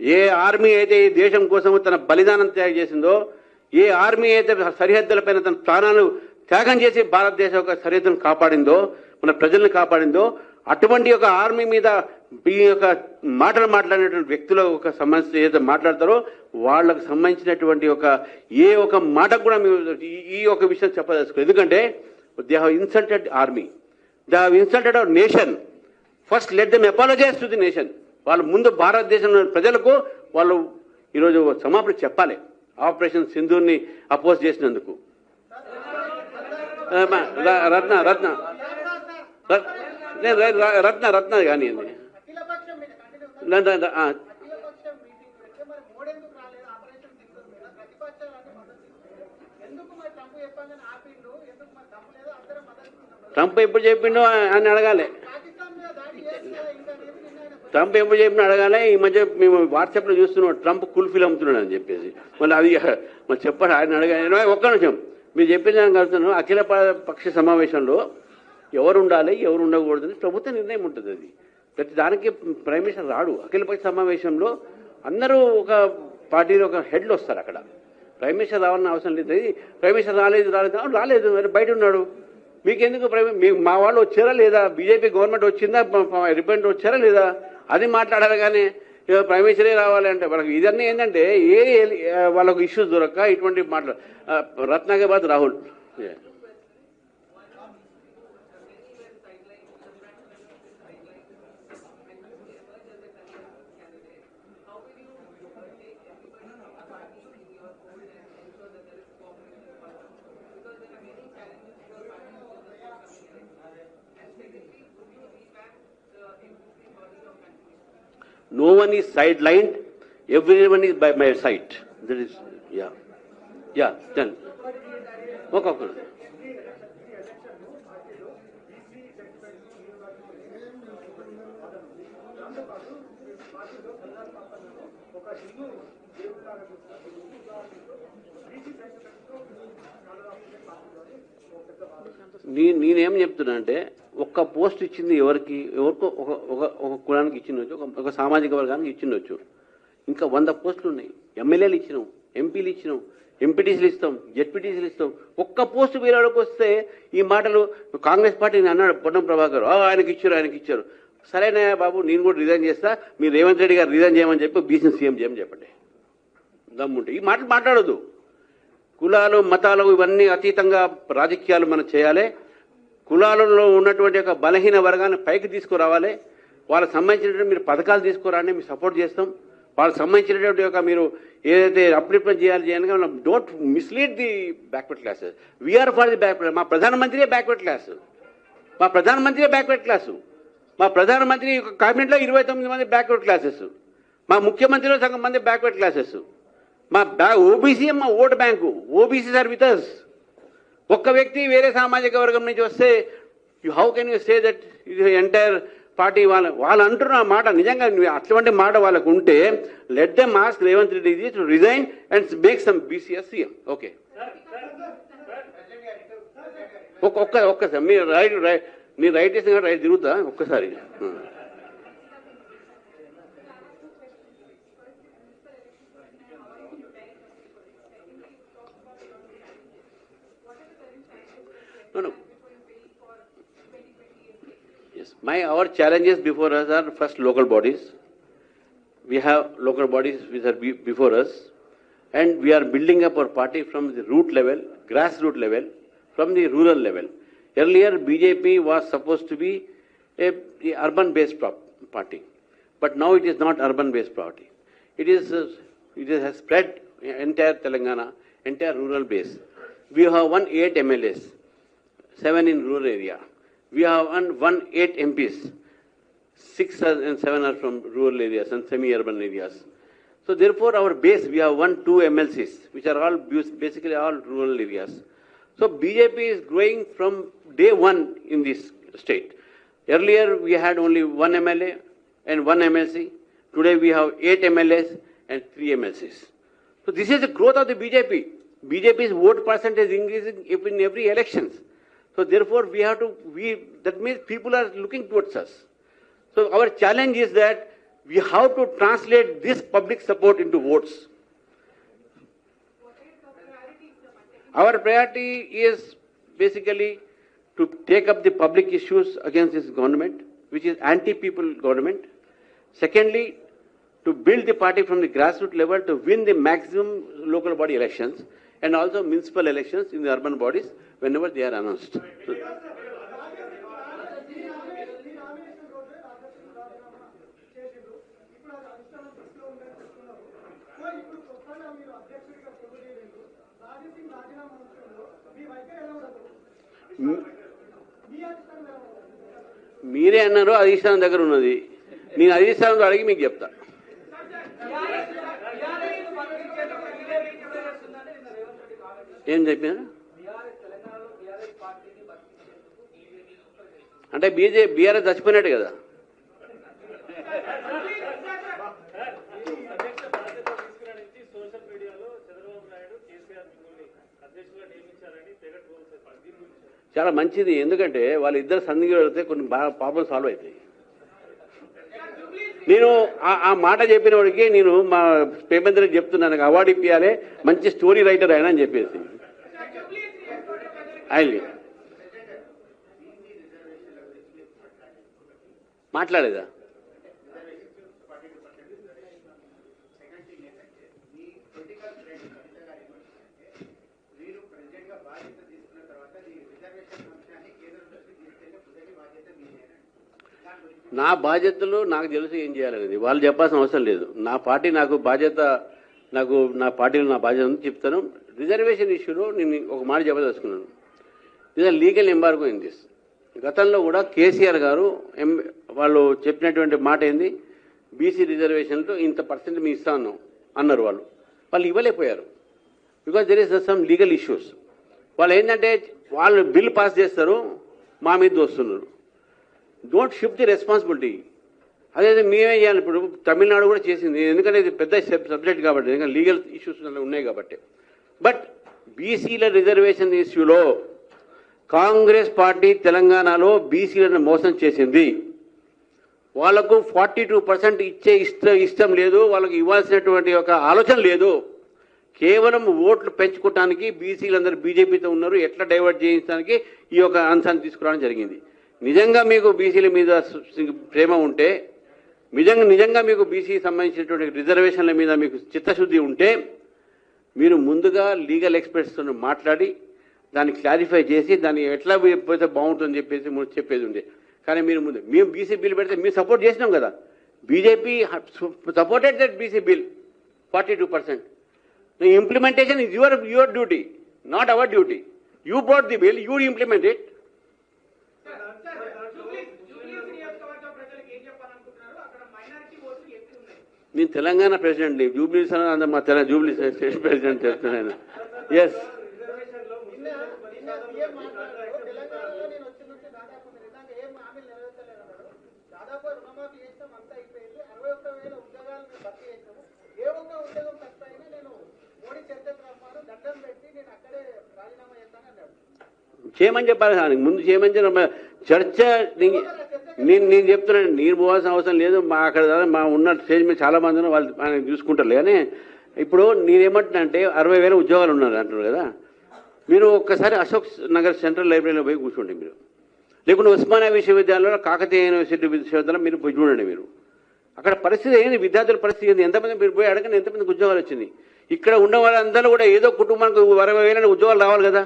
ఏ army అయితే ఈ దేశం కోసం తన బలిదానం త్యాగం చేసిందో ఏ ఆర్మీ అయితే సరిహద్దులపైన తన ప్రాణాలు త్యాగం చేసి భారతదేశం యొక్క సరిహద్దును కాపాడిందో మన ప్రజల్ని కాపాడిందో అటువంటి ఒక ఆర్మీ మీద ఈ యొక్క మాటలు మాట్లాడినటువంటి వ్యక్తుల ఒక సంబంధించిన ఏదైతే మాట్లాడతారో వాళ్ళకు సంబంధించినటువంటి ఒక ఏ ఒక మాట కూడా మేము ఈ- ఈ ఒక విషయం చెప్పదలుచుకో ఎందుకంటే they have insulted army they have insulted our nation first let them apologise to the nation వాళ్ళ ముందు భారతదేశంలో ప్రజలకు వాళ్ళు ఈరోజు సమాపణ చెప్పాలి. ఆపరేషన్ సింధూర్ని అపోజ్ చేసినందుకు. రత్న రత్న. నేను రత్న రత్న కానివ్వండి. ట్రంప్ ఎప్పుడు చెప్పిండో అని అడగాలి పాకిస్తాన్ మీద దాడి చేసి కదా ఇంకా రేపు నిన్న ఆయన ట్రంప్ ఏమో చెప్పిన అడగానే ఈ మధ్య మేము వాట్సాప్లో చూస్తున్నాం ట్రంప్ కుల్ఫీలు అమ్ముతున్నాడు అని చెప్పేసి. మళ్ళీ అది మరి చెప్పండి ఆయన అడగాలి. ఒక్క నిమిషం. మీరు చెప్పిన దానికి కలుగుతున్నాను అఖిల పక్ష సమావేశంలో ఎవరు ఉండాలి ఎవరు ఉండకూడదని ప్రభుత్వ నిర్ణయం ఉంటుంది అది. ప్రతి దానికి ప్రైమ్ మినిస్టర్ రాడు. అఖిల పక్ష సమావేశంలో అందరూ ఒక పార్టీలో ఒక హెడ్లు వస్తారు అక్కడ. ప్రైమ్ మినిస్టర్ రావాలని అవసరం లేదు. ఇది ప్రైమ్ మినిస్టర్ రాలేదు రాలేదు రాలేదు మరి బయట ఉన్నాడు. మీకెందుకు ప్రైమ్ మా వాళ్ళు వచ్చారా లేదా? బీజేపీ గవర్నమెంట్ వచ్చిందా? రిప్రజెంట్ వచ్చారా లేదా? అది మాట్లాడాలి కానీ ప్రైమేశ్వరీ ప్రైమ్ మినిస్టరే రావాలి అంటే వాళ్ళకి ఇదన్నీ ఏంటంటే ఏ వాళ్ళకు ఇష్యూస్ దొరక్క ఇటువంటి మాట్లాడ ఆ, రత్నాగాబాద్ Rahul. No one is sidelined. Everyone is by my side. That is, yeah. Yeah, then. Okay, okay. నీ నేనేం చెప్తున్నా అంటే ఒక్క పోస్ట్ ఇచ్చింది ఎవరికి ఎవరికో ఒక ఒక ఒక కులానికి ఇచ్చిండొచ్చు ఒక సామాజిక వర్గానికి ఇచ్చిండొచ్చు. ఇంకా వంద పోస్టులు ఉన్నాయి. ఎమ్మెల్యేలు ఇచ్చినాం ఎంపీలు ఇచ్చినాం ఎంపీటీసీలు ఇస్తాం జెడ్పీటీసీలు ఇస్తాం. ఒక్క పోస్ట్ వీళ్ళకి వస్తే ఈ మాటలు కాంగ్రెస్ పార్టీని అన్నాడు పొన్నం ప్రభాకర్. ఆయనకి ఇచ్చారు ఆయనకి ఇచ్చారు. సరేనా బాబు నేను కూడా రిజైన్ చేస్తా. మీరు రేవంత్ రెడ్డి గారు రిజైన్ చేయమని చెప్పి బీసీ సీఎం చేయమని చెప్పండి. దమ్ముంటే. ఈ మాటలు మాట్లాడదు కులాలు మతాలు ఇవన్నీ అతీతంగా రాజకీయాలు మనం చేయాలి. కులాలలో ఉన్నటువంటి ఒక బలహీన వర్గాన్ని పైకి తీసుకురావాలి. వాళ్ళకి సంబంధించినటువంటి మీరు పథకాలు తీసుకురాని మేము సపోర్ట్ చేస్తాం. వాళ్ళకి సంబంధించినటువంటి ఒక మీరు ఏదైతే అప్లిప్మెంట్ చేయాలి చేయాలి don't mislead the backward classes we are for the backward మా ప్రధానమంత్రియే బ్యాక్వర్డ్ క్లాస్ మా ప్రధానమంత్రియే బ్యాక్వర్డ్ క్లాసు మా ప్రధానమంత్రి కేబినెట్లో ఇరవై తొమ్మిది మంది బ్యాక్వర్డ్ క్లాసెస్ మా ముఖ్యమంత్రిలో సగం మంది బ్యాక్వర్డ్ క్లాసెస్ మా బ్యా ఓబీసీ మా vote bank OBC sir us ఒక్క వ్యక్తి వేరే సామాజిక వర్గం నుంచి వస్తే you how can you say that ఇది ఎంటైర్ పార్టీ వాళ్ళ వాళ్ళు అంటున్న మాట నిజంగా అటువంటి మాట వాళ్ళకు ఉంటే let them ask Revanth Reddy to resign and make some BCs CM okay ఒక్క ఒక్క ఒక్కసారి మీరు రైట్ రైట్ మీరు రైట్ చేసిన రైట్ తిరుగుతా ఒక్కసారి. No, no. Yes, my, our challenges before us are first local bodies. We have local bodies which are be- before us, and we are building up our party from the root level, grassroots level, from the rural level. Earlier, BJP was supposed to be a, a urban-based party, but now it is not urban-based party. It is, uh, it has spread entire Telangana, entire rural base. We have won eight MLAs, seven in rural area. We have won one eight MPs. Six and seven are from rural areas and semi-urban areas. So therefore, our base, we have one two MLCs, which are all basically all rural areas. So BJP is growing from day one in this state. Earlier, we had only one MLA and one MLC. Today, we have eight MLAs and three MLCs. So this is the growth of the BJP. BJP's vote percentage increasing in every elections. So therefore, we have to, we, that means people are looking towards us. So our challenge is that we have to translate this public support into votes. Our priority is basically to take up the public issues against this government, which is anti-people government. Secondly, to build the party from the grassroots level to win the maximum local body elections and also municipal elections in the urban bodies whenever they are announced. మీరే అన్నారు అధిష్టానం దగ్గర ఉన్నది నేను అధిష్టానంతో అడిగి మీకు చెప్తా ఏం చెప్పారు అంటే బీజే బీఆర్ఎస్ చచ్చిపోయినట్టు కదా? చాలా మంచిది. ఎందుకంటే వాళ్ళిద్దరు సంధికి వెళితే కొన్ని బాగా సాల్వ్ అవుతాయి. నేను ఆ- ఆ మాట చెప్పిన వాడికి నేను మా పేమెందరికి చెప్తున్నాను. నాకు అవార్డు ఇప్పించాలి మంచి స్టోరీ రైటర్ ఆయన అని చెప్పేసి. ఆయన మాట్లాడేదా? నా బాధ్యతలు నాకు తెలుసు ఏం చేయాలనేది. వాళ్ళు చెప్పాల్సిన అవసరం లేదు. నా పార్టీ నాకు బాధ్యత నాకు నా పార్టీలో నా బాధ్యత ఉంది చెప్తాను. రిజర్వేషన్ ఇష్యూలో నేను ఒక మాట చెప్పదలుచుకున్నాను. ఇది లీగల్ ఎంబార్గో ఇన్ దిస్ గతంలో కూడా కేసీఆర్ గారు ఎం వాళ్ళు చెప్పినటువంటి మాట ఏంది? బీసీ రిజర్వేషన్లో ఇంత పర్సెంట్ మీ ఇస్తా ఉన్నాం అన్నారు వాళ్ళు. వాళ్ళు ఇవ్వలేకపోయారు. Because there is some legal issues వాళ్ళు ఏంటంటే వాళ్ళు బిల్ పాస్ చేస్తారు మా మీద వస్తున్నారు. డోంట్ షిఫ్ట్ ది రెస్పాన్సిబిలిటీ అదే మేమే చేయాలి. ఇప్పుడు తమిళనాడు కూడా చేసింది. ఎందుకంటే ఇది పెద్ద సబ్జెక్ట్ కాబట్టి ఎందుకంటే లీగల్ ఇష్యూస్ ఉన్నాయి కాబట్టి. బట్ బీసీల రిజర్వేషన్ ఇష్యూలో కాంగ్రెస్ పార్టీ తెలంగాణలో బీసీలను మోసం చేసింది. వాళ్ళకు ఫార్టీ టూ పర్సెంట్ ఇచ్చే ఇష్ట ఇష్టం లేదు వాళ్ళకి ఇవ్వాల్సినటువంటి ఒక ఆలోచన లేదు. కేవలం ఓట్లు పెంచుకోవటానికి బీసీలందరూ బీజేపీతో ఉన్నారు ఎట్లా డైవర్ట్ చేయించడానికి ఈ యొక్క అంశాన్ని తీసుకురావడం జరిగింది. నిజంగా మీకు బీసీల మీద ప్రేమ ఉంటే నిజంగా నిజంగా మీకు బీసీ సంబంధించినటువంటి రిజర్వేషన్ల మీద మీకు చిత్తశుద్ధి ఉంటే మీరు ముందుగా లీగల్ ఎక్స్పర్ట్స్తో మాట్లాడి దాన్ని క్లారిఫై చేసి దాన్ని ఎట్లా పోతే బాగుంటుందని చెప్పేసి ముందు చెప్పేది ఉండే. కానీ మీరు ముందు మేము బీసీ బిల్ పెడితే మేము సపోర్ట్ చేసినాం కదా. BJP supported that BC bill forty two percent implementation is your your duty not our duty you brought the bill you implement it నేను తెలంగాణ ప్రెసిడెంట్ జూబ్లీ మా తెలంగాణ జూబ్లీ స్టేట్ ప్రెసిడెంట్ చేస్తున్నాను yes నిన్న నిన్న CM మాట్లాడారు తెలంగాణలో నేను వచ్చిన నుంచి దాదాపు మీరు ఇందాక ఏం హామీలు నెరవేర్చలేదు అన్నాడు దాదాపు రుణమాఫీ చేస్తాం అంతా అయిపోయింది. అరవై ఒక్క వేల ఉద్యోగాలు మేము భర్తీ ఏ ఒక్క ఉద్యోగం తక్కువ అయినా నేను మోడీ చర్చకు రమ్మాను దండం పెట్టి నేను అక్కడే రాజీనామా చేస్తాను అన్నాడు. చేయమని చెప్పాలి సార్ ముందు చేయమని చెప్పి చర్చ నీ- నేను నేను చెప్తున్నాను నేను పోవాల్సిన అవసరం లేదు. మా అక్కడ మా ఉన్న స్టేజ్ మీద చాలా మంది ఉన్నారు, వాళ్ళు ఆయన చూసుకుంటారు. కానీ ఇప్పుడు నేనేమంటున్నా అంటే అరవై వేల ఉద్యోగాలు ఉన్నారు అంటున్నారు కదా. మీరు ఒక్కసారి అశోక్ నగర్ సెంట్రల్ లైబ్రరీలో పోయి కూర్చోండి మీరు. లేకుంటే ఉస్మానియా విశ్వవిద్యాలయంలో కాకతీయ యూనివర్సిటీ విశ్వవిద్యాలయం మీరు పోయి చూడండి మీరు. అక్కడ పరిస్థితి ఏంది? విద్యార్థుల పరిస్థితి ఏంది? ఎంతమంది మీరు పోయి అడగండి ఎంతమందికి ఉద్యోగాలు వచ్చింది? ఇక్కడ ఉన్న వాళ్ళందరూ కూడా ఏదో కుటుంబానికి అరవై వేల ఉద్యోగాలు రావాలి కదా.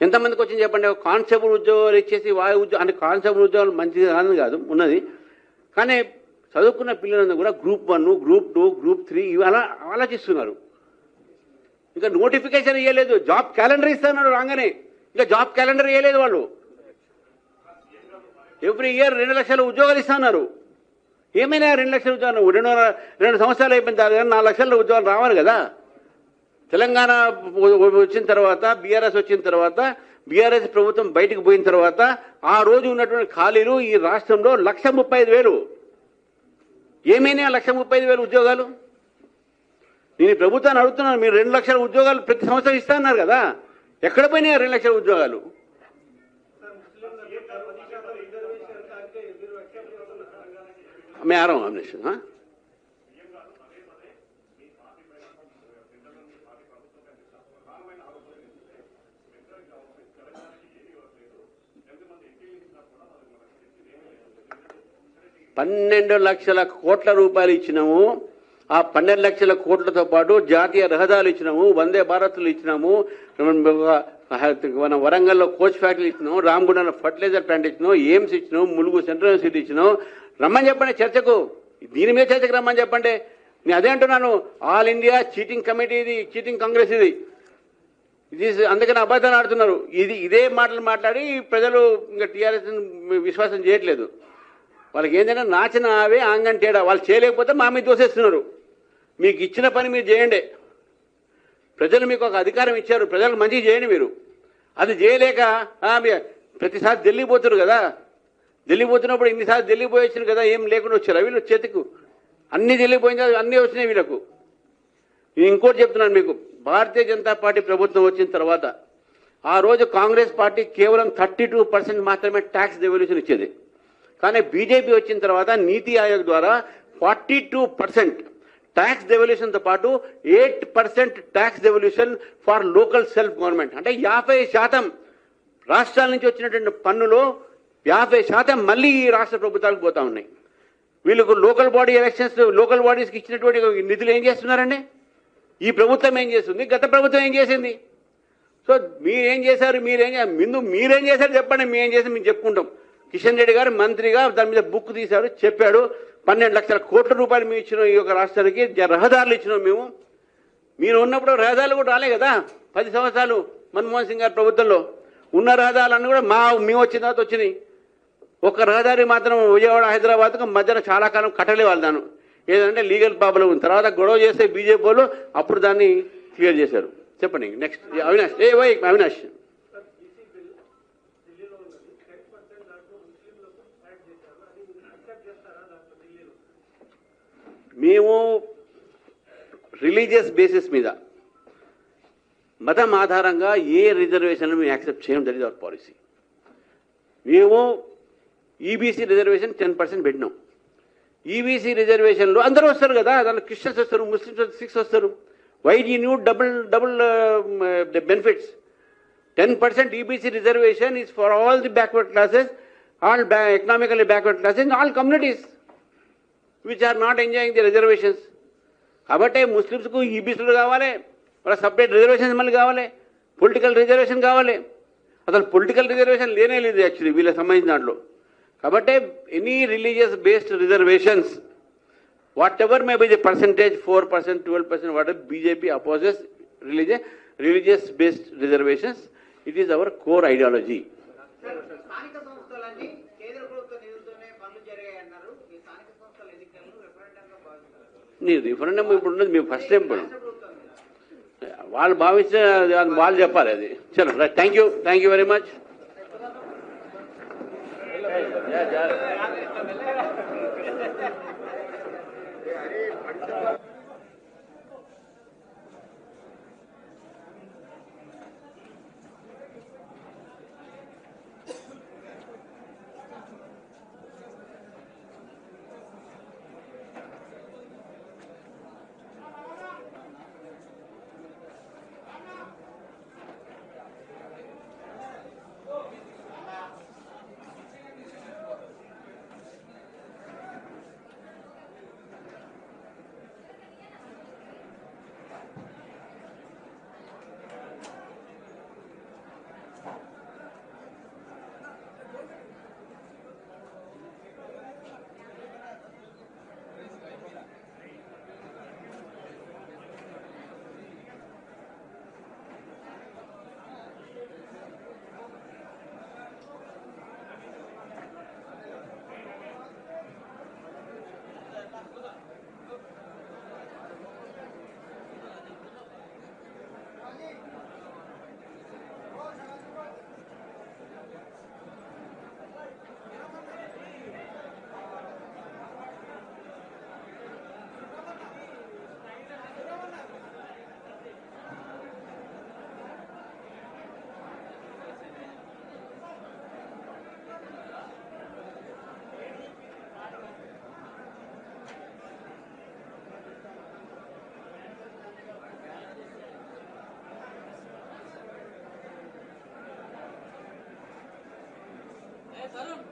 ఎంతమందికి వచ్చింది చెప్పండి? ఒక కానిస్టేబుల్ ఉద్యోగాలు ఇచ్చేసి వాయు ఉద్యోగం అంటే కానిస్టేబుల్ ఉద్యోగాలు మంచిది కాదని కాదు ఉన్నది. కానీ చదువుకున్న పిల్లలందరూ కూడా group one group two group three ఇవి అలా ఆలోచిస్తున్నారు. ఇంకా నోటిఫికేషన్ ఇవ్వలేదు జాబ్ క్యాలెండర్ ఇస్తున్నారు రాగానే. ఇంకా జాబ్ క్యాలెండర్ ఇవ్వలేదు వాళ్ళు. ఎవ్రీ ఇయర్ రెండు లక్షల ఉద్యోగాలు ఇస్తున్నారు. ఏమైనా రెండు లక్షల ఉద్యోగాలు? రెండు రెండు సంవత్సరాలు అయిపోయిన తర్వాత నాలుగు లక్షల ఉద్యోగాలు రావాలి కదా. తెలంగాణ వచ్చిన తర్వాత బీఆర్ఎస్ వచ్చిన తర్వాత బీఆర్ఎస్ ప్రభుత్వం బయటకు పోయిన తర్వాత ఆ రోజు ఉన్నటువంటి ఖాళీలు ఈ రాష్ట్రంలో లక్ష ముప్పై ఐదు వేలు. ఏమైనా లక్ష ముప్పై ఐదు వేలు ఉద్యోగాలు? నేను ప్రభుత్వాన్ని అడుగుతున్నాను మీరు రెండు లక్షల ఉద్యోగాలు ప్రతి సంవత్సరం ఇస్తా అన్నారు కదా. ఎక్కడ పోయినాయి రెండు లక్షల ఉద్యోగాలు? మేరం పన్నెండు లక్షల కోట్ల రూపాయలు ఇచ్చినాము. ఆ పన్నెండు లక్షల కోట్లతో పాటు జాతీయ రహదారులు ఇచ్చినాము వందే భారత్లు ఇచ్చినాము మన వరంగల్లో కోచ్ ఫ్యాక్టరీ ఇచ్చినాం రామగుండంలో ఫర్టిలైజర్ ప్లాంట్ ఇచ్చినాం ఎయిమ్స్ ఇచ్చినాం ములుగు సెంట్రల్ యూనివర్సిటీ ఇచ్చినాం రమ్మని చెప్పండి చర్చకు. దీని మీద చర్చకు రమ్మని చెప్పండి. నేను అదే అంటున్నాను. ఆల్ ఇండియా చీటింగ్ కమిటీ ఇది చీటింగ్ కాంగ్రెస్ ఇది. ఇది అందుకని అబద్ధాలు ఆడుతున్నారు. ఇది ఇదే మాటలు మాట్లాడి ప్రజలు ఇంకా టీఆర్ఎస్ విశ్వాసం చేయట్లేదు. వాళ్ళకి ఏంటంటే నాచిన ఆవే ఆంగన్ తేడా. వాళ్ళు చేయలేకపోతే మా మీద దోసేస్తున్నారు. మీకు ఇచ్చిన పని మీరు చేయండి. ప్రజలు మీకు ఒక అధికారం ఇచ్చారు. ప్రజలకు మంచి చేయండి మీరు. అది చేయలేక మీ- ప్రతిసారి ఢిల్లీ పోతున్నారు కదా. ఢిల్లీ పోతున్నప్పుడు ఇన్నిసార్లు ఢిల్లీ పోయొచ్చారు కదా. ఏం లేకుండా వచ్చారు. వీళ్ళు చేతికు. అన్ని ఢిల్లీ పోయిన అన్నీ వచ్చినాయి వీళ్ళకు. నేను ఇంకోటి చెప్తున్నాను మీకు. భారతీయ జనతా పార్టీ ప్రభుత్వం వచ్చిన తర్వాత ఆ రోజు కాంగ్రెస్ పార్టీ కేవలం థర్టీ టూ పర్సెంట్ మాత్రమే ట్యాక్స్ డెవల్యూషన్ ఇచ్చేది. కానీ బీజేపీ వచ్చిన తర్వాత నీతి ఆయోగ్ ద్వారా ఫార్టీ టూ పర్సెంట్ ట్యాక్స్ డెవల్యూషన్తో పాటు eight percent tax devolution for local self government అంటే యాభై శాతం రాష్ట్రాల నుంచి వచ్చినటువంటి పన్నులో యాభై శాతం మళ్ళీ ఈ రాష్ట్ర ప్రభుత్వాలకు పోతా ఉన్నాయి. వీళ్ళకు లోకల్ బాడీ ఎలక్షన్స్ లోకల్ బాడీస్కి ఇచ్చినటువంటి నిధులు ఏం చేస్తున్నారండి? ఈ ప్రభుత్వం ఏం చేస్తుంది? గత ప్రభుత్వం ఏం చేసింది? సో మీరేం చేశారు? మీరేం ముందు మీరేం చేశారు చెప్పండి. మేం చేసి మేము చెప్పుకుంటాం. కిషన్ రెడ్డి గారు మంత్రిగా దాని మీద బుక్ తీశారు చెప్పాడు. పన్నెండు లక్షల కోట్ల రూపాయలు మేము ఇచ్చినాం ఈ యొక్క రాష్ట్రానికి రహదారులు ఇచ్చినాం మేము. మీరు ఉన్నప్పుడు రహదారులు కూడా రాలే కదా? పది సంవత్సరాలు మన్మోహన్ సింగ్ గారి ప్రభుత్వంలో ఉన్న రహదారులన్నీ కూడా మా మేము వచ్చిన తర్వాత వచ్చినాయి. ఒక రహదారి మాత్రం విజయవాడ హైదరాబాద్కు మధ్యన చాలా కాలం కట్టలే వాళ్ళు దాన్ని. ఏదంటే లీగల్ ప్రాబ్లం ఉంది. తర్వాత గొడవ చేస్తే బీజేపీ వాళ్ళు అప్పుడు దాన్ని క్లియర్ చేశారు. చెప్పండి next Avinash A Y Avinash. మేము రిలీజియస్ బేసిస్ మీద మతం ఆధారంగా ఏ రిజర్వేషన్లు మేము యాక్సెప్ట్ చేయడం జరిగింది అవర్ పాలసీ. మేము ఈబీసీ రిజర్వేషన్ టెన్ పర్సెంట్ పెట్టినాం. ఈబీసీ రిజర్వేషన్లో అందరూ వస్తారు కదా దాంట్లో క్రిస్టియన్స్ వస్తారు ముస్లిమ్స్ సిక్స్ వస్తారు. Why you new double double benefits ten percent EBC reservation is for all the backward classes all బ్యా economically backward classes all communities which are not enjoying the reservations కాబట్టి ముస్లిమ్స్కు ఈబీసీలు కావాలి వాళ్ళ separate reservations మళ్ళీ కావాలి political reservation కావాలి అసలు political reservation లేనే లేదు యాక్చువల్లీ వీళ్ళకి సంబంధించిన దాంట్లో కాబట్టి any religious based reservations whatever may be the percentage four percent twelve percent what BJP opposes religious religious based reservations it is our core ideology నీ రిఫరెండం ఇప్పుడు ఉన్నది మేము ఫస్ట్ టైం ఇప్పుడు వాళ్ళు భావిస్తే అది వాళ్ళు చెప్పాలి అది. చలో thank you thank you very much Hey, Tarun.